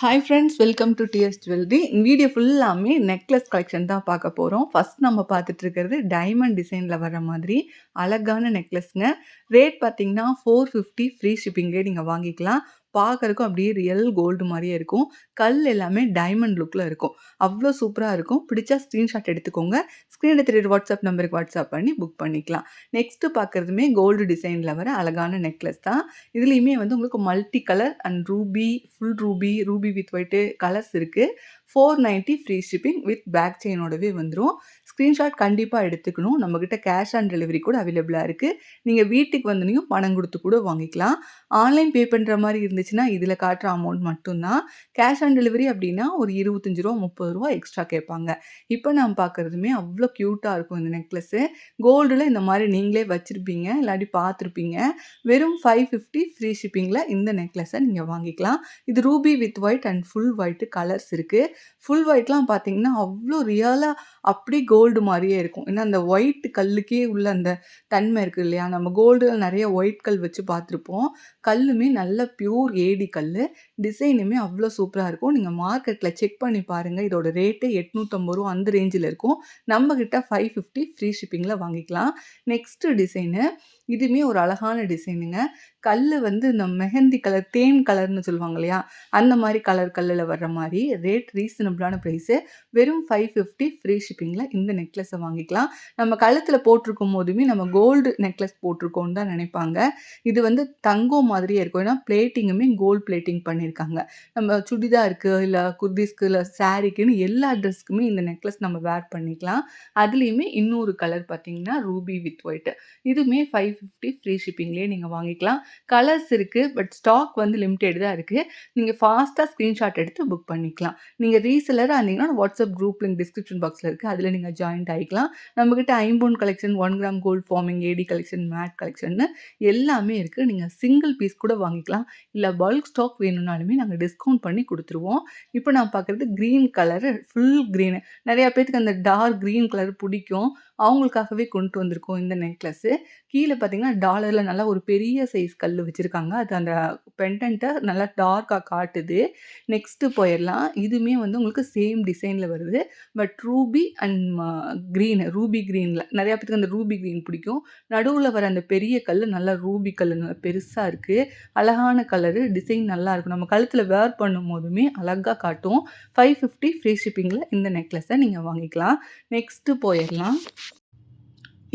Hi friends welcome to DS jewellery video ஃபுல்லாமே necklace collection தான் பார்க்க போகிறோம் ஃபர்ஸ்ட் நம்ம பார்த்துட்டு இருக்கிறது டைமண்ட் டிசைனில் வர மாதிரி அழகான நெக்லஸ்ங்க ரேட் பார்த்தீங்கன்னா ஃபோர் ஃபிஃப்டி ஃப்ரீ ஷிப்பிங்லேயே நீங்கள் வாங்கிக்கலாம். பார்க்கறக்கும் அப்படியே ரியல் கோல்டு மாதிரியே இருக்கும். கல் எல்லாமே டைமண்ட் லுக்கில் இருக்கும். அவ்வளோ சூப்பராக இருக்கும். பிடிச்சா ஸ்க்ரீன்ஷாட் எடுத்துக்கோங்க. ஸ்க்ரீன் எடுத்துகிட்டு வாட்ஸ்அப் நம்பருக்கு வாட்ஸ்அப் பண்ணி புக் பண்ணிக்கலாம். நெக்ஸ்ட்டு பார்க்குறதுமே கோல்டு டிசைனில் வர அழகான நெக்லஸ் தான். இதுலேயுமே வந்து உங்களுக்கு multi colour and ruby full ruby ruby with white colours இருக்குது four ninety free shipping with pack செயினோடவே வந்துடும் ஸ்க்ரீன்ஷாட் கண்டிப்பாக எடுத்துக்கணும். நம்மக்கிட்ட கேஷ் ஆன் டெலிவரி கூட அவைலபிளாக இருக்குது நீங்கள் வீட்டுக்கு வந்தனையும் பணம் கொடுத்து கூட வாங்கிக்கலாம். ஆன்லைன் பே பண்ணுற மாதிரி இருந்துச்சுன்னா இதில் காட்டுற அமௌண்ட் மட்டும்தான். கேஷ் ஆன் டெலிவரி அப்படின்னா ஒரு இருபத்தஞ்சி ரூபா முப்பது ரூபா எக்ஸ்ட்ரா கேட்பாங்க. இப்போ நான் பார்க்குறதுமே அவ்வளோ க்யூட்டாக இருக்கும் இந்த நெக்லஸ்ஸு கோல்டில் இந்த மாதிரி நீங்களே வச்சுருப்பீங்க. இல்லாட்டி பார்த்துருப்பீங்க. வெறும் ஃபைவ் ஃபிஃப்டி ஃப்ரீ ஷிப்பிங்கில் இந்த நெக்லஸை நீங்கள் வாங்கிக்கலாம். இது ruby with white and full white colours இருக்குது ஃபுல் ஒயிட்லாம் பார்த்தீங்கன்னா அவ்வளோ ரியலாக அப்படி கோல்டு கோல்டு மாதிரியே இருக்கும். ஏன்னா அந்த ஒயிட் கல்லுக்கே உள்ள அந்த தன்மை இருக்குது இல்லையா? நம்ம கோல்டில் நிறைய ஒயிட் கல் வச்சு பார்த்துருப்போம். கல்லுமே நல்ல பியூர் ஏடி கல் டிசைனுமே அவ்வளோ சூப்பராக இருக்கும். நீங்கள் மார்க்கெட்டில் செக் பண்ணி பாருங்கள் இதோட ரேட்டு எட்நூற்றம்பது ரூபா அந்த ரேஞ்சில் இருக்கும். நம்மக்கிட்ட ஃபைவ் ஃபிஃப்டி ஃப்ரீ ஷிப்பிங்கில் வாங்கிக்கலாம். நெக்ஸ்ட்டு டிசைனு இதுவுமே ஒரு அழகான டிசைனுங்க கல் வந்து இந்த மெஹந்தி கலர் தேன் கலர்னு சொல்லுவாங்க இல்லையா? அந்த மாதிரி கலர் கல்லில் வர்ற மாதிரி ரேட் ரீசனபிளான ப்ரைஸு வெறும் ஃபைவ் ஃபிஃப்டி ஃப்ரீ ஷிப்பிங்கில் இந்த நெக்லஸை வாங்கிக்கலாம். நம்ம கழுத்தில் போட்டிருக்கும் போதுமே நம்ம கோல்டு நெக்லஸ் போட்டிருக்கோன்னு தான் நினைப்பாங்க. இது வந்து தங்கம் மாதிரியே இருக்கும். ஏன்னா பிளேட்டிங்குமே கோல்டு பிளேட்டிங் பண்ணியிருக்காங்க நம்ம சுடிதாருக்கு இல்லை குர்தீஸ்க்கு இல்லை சாரிக்குன்னு எல்லா ட்ரெஸ்க்குமே இந்த நெக்லஸ் நம்ம வேர் பண்ணிக்கலாம். அதுலேயுமே இன்னொரு கலர் பார்த்தீங்கன்னா ரூபி வித் ஒயிட் இதுவுமே ஃபைவ் ஃபிஃப்டி ஃப்ரீ ஷிப்பிங்லேயே நீங்கள் வாங்கிக்கலாம். கலர்ஸ் இருக்குது பட் ஸ்டாக் வந்து லிமிடெட் தான் இருக்குது நீங்கள் ஃபாஸ்ட்டாக ஸ்க்ரீன்ஷாட் எடுத்து புக் பண்ணிக்கலாம். நீங்கள் ரீசெலராக இருந்தீங்கன்னா வாட்ஸ்அப் குரூப் லிங்க் டிஸ்கிரிப்ஷன் பாக்ஸில் இருக்குது அதில் நீங்கள் ஜாயிண்ட் ஆகிக்கலாம் நம்மக்கிட்ட ஐம்போன் collection one gram gold forming AD collection matte collection எல்லாமே இருக்குது நீங்கள் சிங்கிள் பீஸ் கூட வாங்கிக்கலாம். இல்லை பல்க் ஸ்டாக் வேணும்னாலுமே நாங்கள் டிஸ்கவுண்ட் பண்ணி கொடுத்துருவோம். இப்போ நான் பார்க்குறது க்ரீன் கலரு ஃபுல் க்ரீனு நிறையா பேத்துக்கு அந்த டார்க் க்ரீன் கலர் பிடிக்கும். அவங்களுக்காகவே கொண்டு வந்திருக்கோம் இந்த நெக்லஸ்ஸு கீழே பார்த்தீங்கன்னா டாலரில் நல்லா ஒரு பெரிய சைஸ் கல் வச்சுருக்காங்க. அது அந்த பெண்டன்ட்டை நல்லா டார்க்காக காட்டுது. நெக்ஸ்ட்டு போயிடலாம். இதுவுமே வந்து உங்களுக்கு சேம் டிசைனில் வருது. But ruby and green ruby க்ரீனில் நிறையா பேத்துக்கு அந்த ரூபி க்ரீன் பிடிக்கும். நடுவில் வர அந்த பெரிய கல் நல்லா ரூபி கல் நல்லா பெருசாக இருக்குது அழகான கலரு டிசைன் நல்லா இருக்கும். நம்ம கழுத்தில் வேர் பண்ணும் போதுமே அழகாக காட்டும். ஃபைவ் ஃபிஃப்டி ஃப்ரீ ஷிப்பிங்கில் இந்த நெக்லஸை நீங்கள் வாங்கிக்கலாம். நெக்ஸ்ட்டு போயிடலாம்.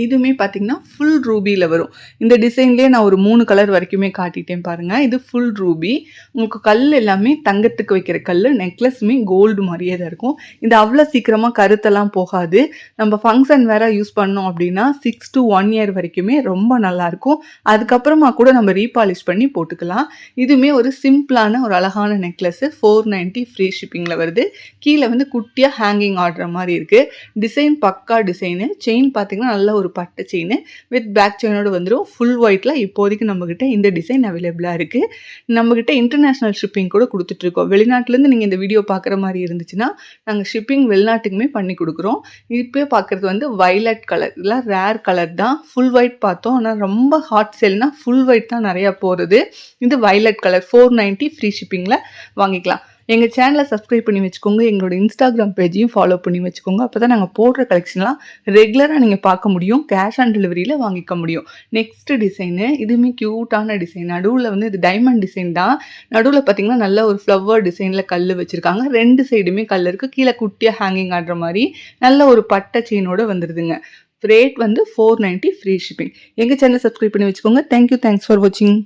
இதுவுமே பார்த்தீங்கன்னா ஃபுல் ரூபியில் வரும். இந்த டிசைன்லேயே நான் ஒரு மூணு கலர் வரைக்குமே காட்டிட்டேன் பாருங்கள் இது ஃபுல் ரூபி உங்களுக்கு கல் எல்லாமே தங்கத்துக்கு வைக்கிற கல் நெக்லஸுமே கோல்டு மாதிரியே தான் இருக்கும். இது அவ்வளோ சீக்கிரமாக கருத்தெல்லாம் போகாது. நம்ம ஃபங்க்ஷன் வேறு யூஸ் பண்ணோம் அப்படின்னா சிக்ஸ் டு ஒன் இயர் வரைக்குமே ரொம்ப நல்லாயிருக்கும் அதுக்கப்புறமா கூட நம்ம ரீபாலிஷ் பண்ணி போட்டுக்கலாம். இதுவுமே ஒரு சிம்பிளான ஒரு அழகான நெக்லஸ்ஸு ஃபோர் நைன்ட்டி ஃப்ரீ ஷிப்பிங்கில் வருது. கீழே வந்து குட்டியாக ஹேங்கிங் ஆடுற மாதிரி இருக்குது டிசைன் பக்கா டிசைனு செயின் பார்த்தீங்கன்னா நல்ல ஒரு ஒரு பட்டு செயின் வித் பேக் செயினோடு வந்துடும் ஃபுல் ஒயிட்டில் இப்போதைக்கு நம்மக்கிட்ட இந்த டிசைன் அவைலபிளாக இருக்குது நம்மக்கிட்ட இன்டர்நேஷ்னல் ஷிப்பிங் கூட கொடுத்துட்ருக்கோம் வெளிநாட்டிலேருந்து நீங்கள் இந்த வீடியோ பார்க்குற மாதிரி இருந்துச்சுன்னா நாங்கள் ஷிப்பிங் வெளிநாட்டுக்குமே பண்ணி கொடுக்குறோம். இப்போ பார்க்குறது வந்து வைலட் கலர் இல்லை ரேர் கலர் தான். ஃபுல் ஒயிட் பார்த்தோம். ஆனால் ரொம்ப ஹாட் சேல்னால் ஃபுல் ஒயிட் தான் நிறையா போகிறது இது violet colour four ninety free ஷிப்பிங்கில் வாங்கிக்கலாம். எங்கள் சேனலை சப்ஸ்கிரைப் பண்ணி வச்சுக்கோங்க. எங்களோட இன்ஸ்டாகிராம் பேஜையும் ஃபாலோ பண்ணி வச்சுக்கோங்க. அப்போ தான் நாங்கள் போடுற கலெக்ஷன்லாம் ரெகுலராக நீங்கள் பார்க்க முடியும். கேஷ் ஆன் டெலிவரியில் வாங்கிக்க முடியும். நெக்ஸ்ட் டிசைனு இதுவுமே க்யூட்டான டிசைன் நடுவில் வந்து இது டைமண்ட் டிசைன் தான். நடுவில் பார்த்தீங்கன்னா நல்ல ஒரு ஃப்ளவர் டிசைனில் கல் வச்சுருக்காங்க. ரெண்டு சைடுமே கல் இருக்குது கீழே குட்டியாக ஹேங்கிங் ஆடுற மாதிரி நல்ல ஒரு பட்டை செயினோடு வந்துடுதுங்க ரேட் வந்து ஃபோர் நைன்ட்டி ஃப்ரீ ஷிப்பிங் எங்கள் சேனல் சப்ஸ்கிரைப் பண்ணி வச்சுக்கோங்க. தேங்க்யூ தேங்க்ஸ் ஃபார் வாட்சிங்